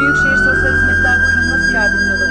Viu que tinha estou a ser alimentado e não fiado, meu Deus.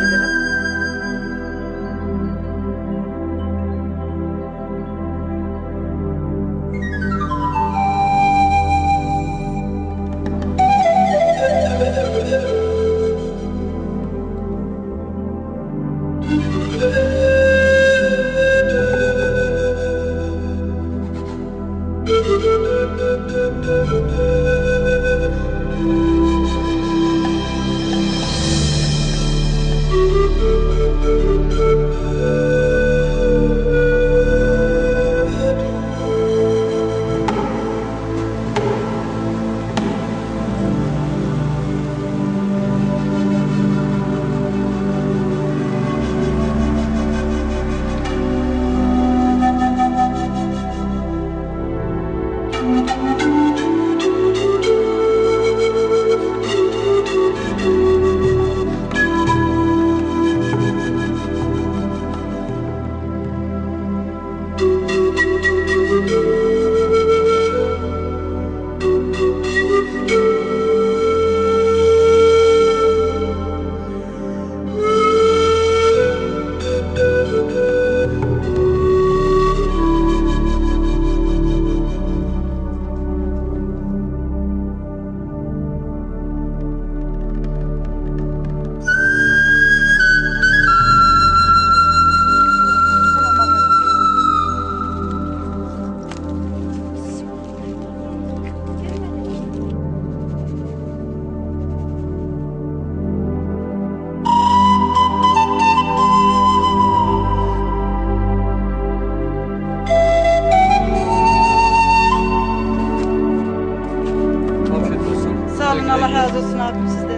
it's not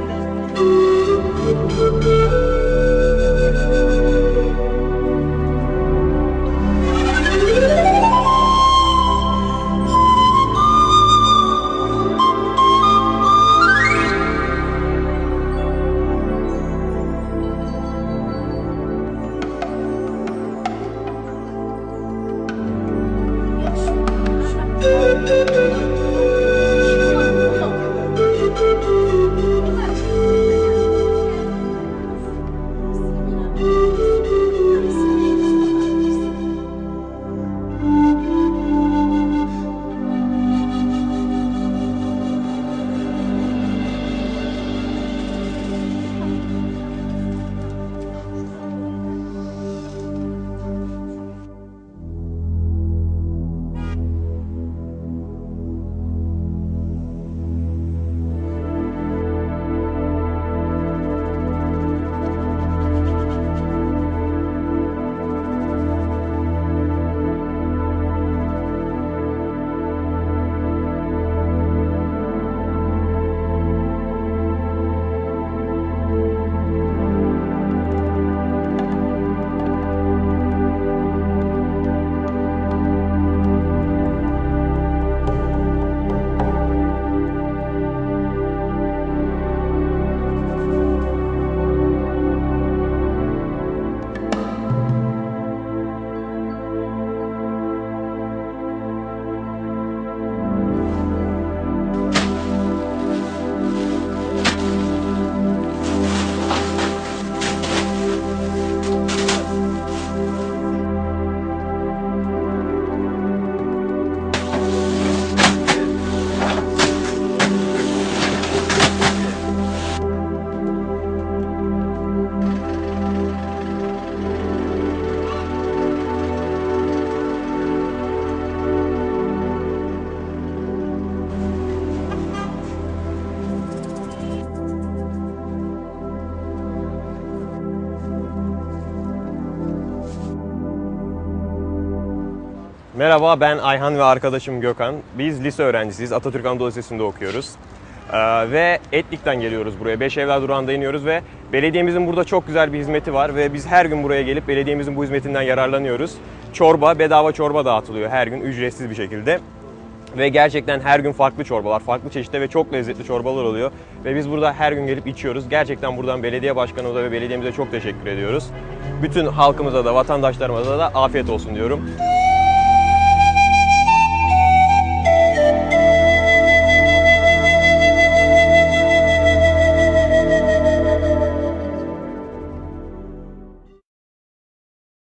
Merhaba ben Ayhan ve arkadaşım Gökhan. Biz lise öğrencisiyiz. Atatürk Anadolu Lisesi'nde okuyoruz. Ee, ve Etlik'ten geliyoruz buraya. Beş Evler Durağı'nda iniyoruz ve belediyemizin burada çok güzel bir hizmeti var ve biz her gün buraya gelip belediyemizin bu hizmetinden yararlanıyoruz. Çorba, bedava çorba dağıtılıyor her gün ücretsiz bir şekilde. Ve gerçekten her gün farklı çorbalar, farklı çeşitte ve çok lezzetli çorbalar oluyor. Ve biz burada her gün gelip içiyoruz. Gerçekten buradan belediye başkanımıza ve belediyemize çok teşekkür ediyoruz. Bütün halkımıza da, vatandaşlarımıza da afiyet olsun diyorum.